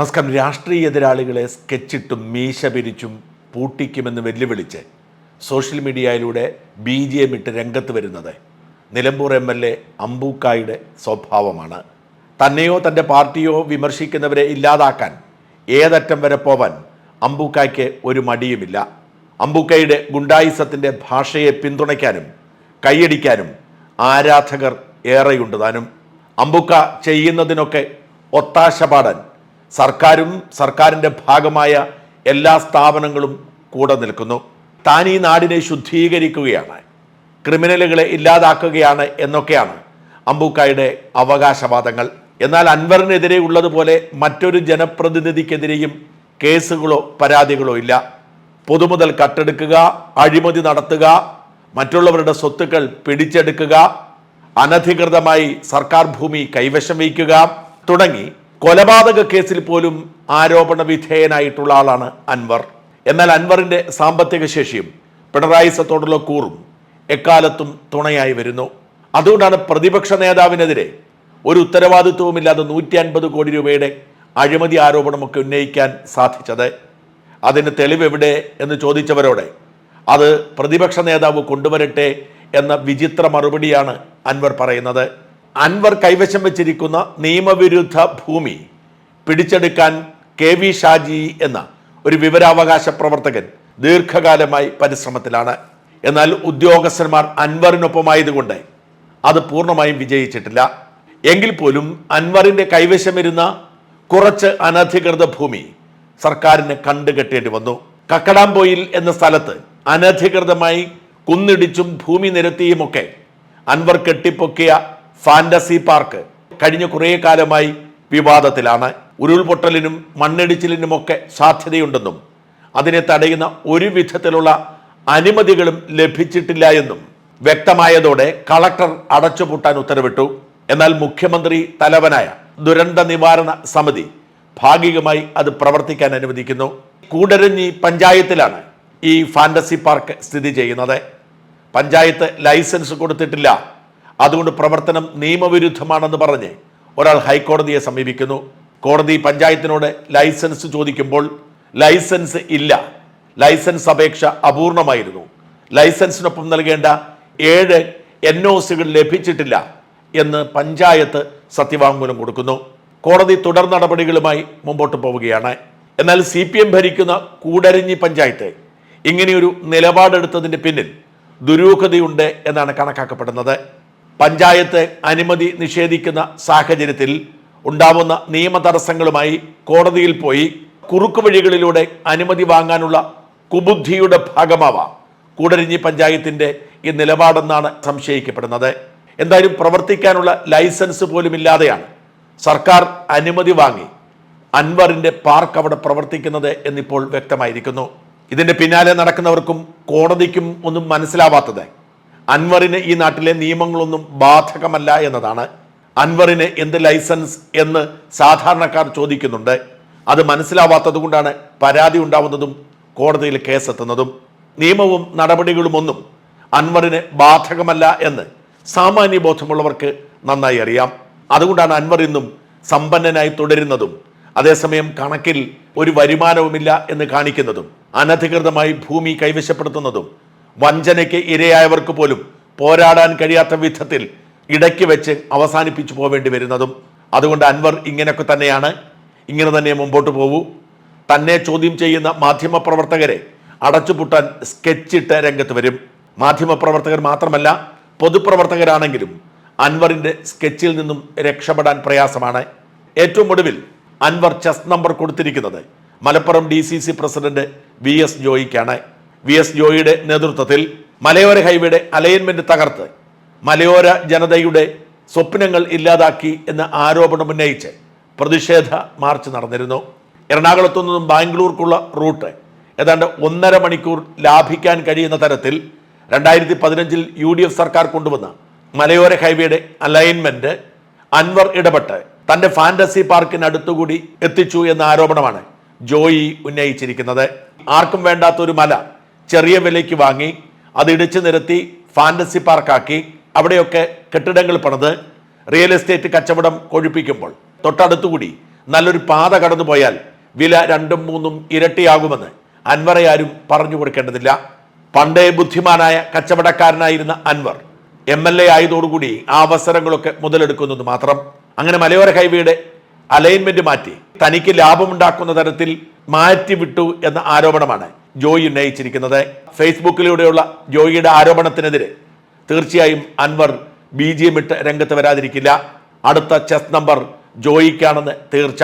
നമസ്കാരം. രാഷ്ട്രീയ എതിരാളികളെ സ്കെച്ചിട്ടും മീശ പിരിച്ചും പൂട്ടിക്കുമെന്ന് വെല്ലുവിളിച്ച് സോഷ്യൽ മീഡിയയിലൂടെ ബി ജി എം ഇട്ട് രംഗത്ത് വരുന്നത് നിലമ്പൂർ എം എൽ എ അമ്പൂക്കായുടെ സ്വഭാവമാണ്. തന്നെയോ തന്റെ പാർട്ടിയോ വിമർശിക്കുന്നവരെ ഇല്ലാതാക്കാൻ ഏതറ്റം വരെ പോവാൻ അമ്പൂക്കായ്ക്ക് ഒരു മടിയുമില്ല. അമ്പൂക്കയുടെ ഗുണ്ടായിസത്തിന്റെ ഭാഷയെ പിന്തുണയ്ക്കാനും കൈയടിക്കാനും ആരാധകർ ഏറെയുണ്ട് താനും. അമ്പുക്ക ചെയ്യുന്നതിനൊക്കെ ഒത്താശ പാടാൻ സർക്കാരും സർക്കാരിന്റെ ഭാഗമായ എല്ലാ സ്ഥാപനങ്ങളും കൂടെ നിൽക്കുന്നു. താൻ ഈ നാടിനെ ശുദ്ധീകരിക്കുകയാണ്. ക്രിമിനലുകളെ ഇല്ലാതാക്കുകയാണ് എന്നൊക്കെയാണ് അമ്പൂക്കായുടെ അവകാശവാദങ്ങൾ. എന്നാൽ അൻവറിനെതിരെ ഉള്ളതുപോലെ മറ്റൊരു ജനപ്രതിനിധിക്കെതിരെയും കേസുകളോ പരാതികളോ ഇല്ല. പൊതുമുതൽ കട്ടെടുക്കുക അഴിമതി നടത്തുക മറ്റുള്ളവരുടെ സ്വത്തുക്കൾ പിടിച്ചെടുക്കുക അനധികൃതമായി സർക്കാർ ഭൂമി കൈവശം വയ്ക്കുക തുടങ്ങി കൊലപാതക കേസിൽ പോലും ആരോപണ വിധേയനായിട്ടുള്ള ആളാണ് അൻവർ. എന്നാൽ അൻവറിന്റെ സാമ്പത്തിക ശേഷിയും പിണറായി സത്തോടുള്ള കൂറും എക്കാലത്തും തുണയായി വരുന്നു. അതുകൊണ്ടാണ് പ്രതിപക്ഷ നേതാവിനെതിരെ ഒരു ഉത്തരവാദിത്വവുമില്ലാതെ നൂറ്റി അൻപത് കോടി രൂപയുടെ അഴിമതി ആരോപണമൊക്കെ ഉന്നയിക്കാൻ സാധിച്ചത്. അതിന് തെളിവ് എവിടെ എന്ന് ചോദിച്ചവരോടെ അത് പ്രതിപക്ഷ നേതാവ് കൊണ്ടുവരട്ടെ എന്ന വിചിത്ര മറുപടിയാണ് അൻവർ പറയുന്നത്. അൻവർ കൈവശം വെച്ചിരിക്കുന്ന നിയമവിരുദ്ധ ഭൂമി പിടിച്ചെടുക്കാൻ കെ വി ഷാജി എന്ന ഒരു വിവരാവകാശ പ്രവർത്തകൻ ദീർഘകാലമായി പരിശ്രമത്തിലാണ്. എന്നാൽ ഉദ്യോഗസ്ഥന്മാർ അൻവറിനൊപ്പമായതുകൊണ്ട് അത് പൂർണമായും വിജയിച്ചിട്ടില്ല. എങ്കിൽ പോലും അൻവറിന്റെ കൈവശം വരുന്ന കുറച്ച് അനധികൃത ഭൂമി സർക്കാരിന് കണ്ടുകെട്ടേണ്ടി വന്നു. കക്കടാംപോയിൽ എന്ന സ്ഥലത്ത് അനധികൃതമായി കുന്നിടിച്ചും ഭൂമി നിരത്തിയുമൊക്കെ അൻവർ കെട്ടിപ്പൊക്കിയ ഫാന്റസി പാർക്ക് കഴിഞ്ഞ കുറേ കാലമായി വിവാദത്തിലാണ്. ഉരുൾപൊട്ടലിനും മണ്ണിടിച്ചിലിനുമൊക്കെ സാധ്യതയുണ്ടെന്നും അതിനെ തടയുന്ന ഒരു വിധത്തിലുള്ള അനുമതികളും ലഭിച്ചിട്ടില്ല എന്നും വ്യക്തമായതോടെ കളക്ടർ അടച്ചുപൂട്ടാൻ ഉത്തരവിട്ടു. എന്നാൽ മുഖ്യമന്ത്രി തലവനായ ദുരന്ത നിവാരണ സമിതി ഭാഗികമായി അത് പ്രവർത്തിക്കാൻ അനുവദിക്കുന്നു. കൂടരഞ്ഞി പഞ്ചായത്തിലാണ് ഈ ഫാന്റസി പാർക്ക് സ്ഥിതി ചെയ്യുന്നത്. പഞ്ചായത്ത് ലൈസൻസ് കൊടുത്തിട്ടില്ല. അതുകൊണ്ട് പ്രവർത്തനം നിയമവിരുദ്ധമാണെന്ന് പറഞ്ഞ് ഒരാൾ ഹൈക്കോടതിയെ സമീപിക്കുന്നു. കോടതി പഞ്ചായത്തിനോട് ലൈസൻസ് ചോദിക്കുമ്പോൾ ലൈസൻസ് ഇല്ല. ലൈസൻസ് അപേക്ഷ അപൂർണമായിരുന്നു. ലൈസൻസിനൊപ്പം നൽകേണ്ട ഏഴ് എൻ ഒ സികൾ ലഭിച്ചിട്ടില്ല എന്ന് പഞ്ചായത്ത് സത്യവാങ്മൂലം കൊടുക്കുന്നു. കോടതി തുടർ നടപടികളുമായി മുമ്പോട്ട് പോവുകയാണ്. എന്നാൽ സി പി എം ഭരിക്കുന്ന കൂടരഞ്ഞി പഞ്ചായത്ത് ഇങ്ങനെയൊരു നിലപാടെടുത്തതിന്റെ പിന്നിൽ ദുരൂഹതയുണ്ട് എന്നാണ് കണക്കാക്കപ്പെടുന്നത്. പഞ്ചായത്ത് അനുമതി നിഷേധിക്കുന്ന സാഹചര്യത്തിൽ ഉണ്ടാവുന്ന നിയമ തടസ്സങ്ങളുമായി കോടതിയിൽ പോയി കുറുക്കു വഴികളിലൂടെ അനുമതി വാങ്ങാനുള്ള കുബുദ്ധിയുടെ ഭാഗമാവാം. കൂടരഞ്ഞി പഞ്ചായത്തിന്റെ ഈ നിലപാടെന്നാണ് സംശയിക്കപ്പെടുന്നത്. എന്തായാലും പ്രവർത്തിക്കാനുള്ള ലൈസൻസ് പോലും ഇല്ലാതെയാണ് സർക്കാർ അനുമതി വാങ്ങി അൻവറിന്റെ പാർക്ക് അവിടെ പ്രവർത്തിക്കുന്നത് എന്നിപ്പോൾ വ്യക്തമായിരിക്കുന്നു. ഇതിന്റെ പിന്നാലെ നടക്കുന്നവർക്കും കോടതിക്കും ഒന്നും മനസ്സിലാവാത്തത് അൻവറിന് ഈ നാട്ടിലെ നിയമങ്ങളൊന്നും ബാധകമല്ല എന്നതാണ്. അൻവറിന് എന്ത് ലൈസൻസ് എന്ന് സാധാരണക്കാർ ചോദിക്കുന്നുണ്ട്. അത് മനസ്സിലാവാത്തത് കൊണ്ടാണ് പരാതി ഉണ്ടാവുന്നതും കോടതിയിൽ കേസെത്തുന്നതും. നിയമവും നടപടികളും ഒന്നും അൻവറിന് ബാധകമല്ല എന്ന് സാമാന്യ ബോധമുള്ളവർക്ക് നന്നായി അറിയാം. അതുകൊണ്ടാണ് അൻവർ ഇന്നും സമ്പന്നനായി തുടരുന്നതും അതേസമയം കണക്കിൽ ഒരു വരുമാനവുമില്ല എന്ന് കാണിക്കുന്നതും അനധികൃതമായി ഭൂമി കൈവശപ്പെടുത്തുന്നതും വഞ്ചനയ്ക്ക് ഇരയായവർക്ക് പോലും പോരാടാൻ കഴിയാത്ത വിധത്തിൽ ഇടയ്ക്ക് വെച്ച് അവസാനിപ്പിച്ചു പോവേണ്ടി വരുന്നതും അതുകൊണ്ട് അൻവർ ഇങ്ങനെയൊക്കെ തന്നെയാണ്. ഇങ്ങനെ തന്നെ മുമ്പോട്ട് പോകൂ തന്നെ ചോദ്യം ചെയ്യുന്ന മാധ്യമപ്രവർത്തകരെ അടച്ചുപൂട്ടാൻ സ്കെച്ചിട്ട് രംഗത്ത് വരും. മാധ്യമപ്രവർത്തകർ മാത്രമല്ല പൊതുപ്രവർത്തകരാണെങ്കിലും അൻവറിന്റെ സ്കെച്ചിൽ നിന്നും രക്ഷപ്പെടാൻ പ്രയാസമാണ്. ഏറ്റവും ഒടുവിൽ അൻവർ ചെസ് നമ്പർ കൊടുത്തിരിക്കുന്നത് Malappuram D C C president V S ജോയിക്കാണ്. V S ജോയിയുടെ നേതൃത്വത്തിൽ മലയോര ഹൈവേയുടെ അലൈൻമെന്റ് തകർത്ത് മലയോര ജനതയുടെ സ്വപ്നങ്ങൾ ഇല്ലാതാക്കി എന്ന ആരോപണം ഉന്നയിച്ച് പ്രതിഷേധ മാർച്ച് നടന്നിരുന്നു. എറണാകുളത്തു നിന്നും ബാംഗ്ലൂർക്കുള്ള റൂട്ട് ഏതാണ്ട് ഒന്നര മണിക്കൂർ ലാഭിക്കാൻ കഴിയുന്ന തരത്തിൽ രണ്ടായിരത്തി പതിനഞ്ചിൽ യു ഡി എഫ് സർക്കാർ കൊണ്ടുവന്ന മലയോര ഹൈവേയുടെ അലൈൻമെന്റ് അൻവർ ഇടപെട്ട് തന്റെ ഫാന്റസി പാർക്കിനടുത്തുകൂടി എത്തിച്ചു എന്ന ആരോപണമാണ് ജോയി ഉന്നയിച്ചിരിക്കുന്നത്. ആർക്കും വേണ്ടാത്ത ഒരു മല ചെറിയ വിലയ്ക്ക് വാങ്ങി അത് ഇടിച്ചു നിരത്തി ഫാന്റസി പാർക്കാക്കി അവിടെയൊക്കെ കെട്ടിടങ്ങൾ പണിത് റിയൽ എസ്റ്റേറ്റ് കച്ചവടം കൊഴിപ്പിക്കുമ്പോൾ. തൊട്ടടുത്തുകൂടി നല്ലൊരു പാത കടന്നു പോയാൽ വില രണ്ടും മൂന്നും ഇരട്ടിയാകുമെന്ന് അൻവറെ ആരും പറഞ്ഞു കൊടുക്കേണ്ടതില്ല. പണ്ടേ ബുദ്ധിമാനായ കച്ചവടക്കാരനായിരുന്ന അൻവർ എം എൽ എ ആയതോടുകൂടി ആ അവസരങ്ങളൊക്കെ മുതലെടുക്കുന്നത് മാത്രം. അങ്ങനെ മലയോര ഹൈവേയുടെ അലൈൻമെന്റ് മാറ്റി തനിക്ക് ലാഭമുണ്ടാക്കുന്ന തരത്തിൽ മാറ്റി വിട്ടു എന്ന ആരോപണമാണ് ജോയി ഉന്നയിച്ചിരിക്കുന്നത്. ഫേസ്ബുക്കിലൂടെയുള്ള ജോയിയുടെ ആരോപണത്തിനെതിരെ തീർച്ചയായും അൻവർ ബി ജി എം ഇട്ട് രംഗത്ത് വരാതിരിക്കില്ല. അടുത്ത ചെസ് നമ്പർ ജോയിക്കാണെന്ന് തീർച്ച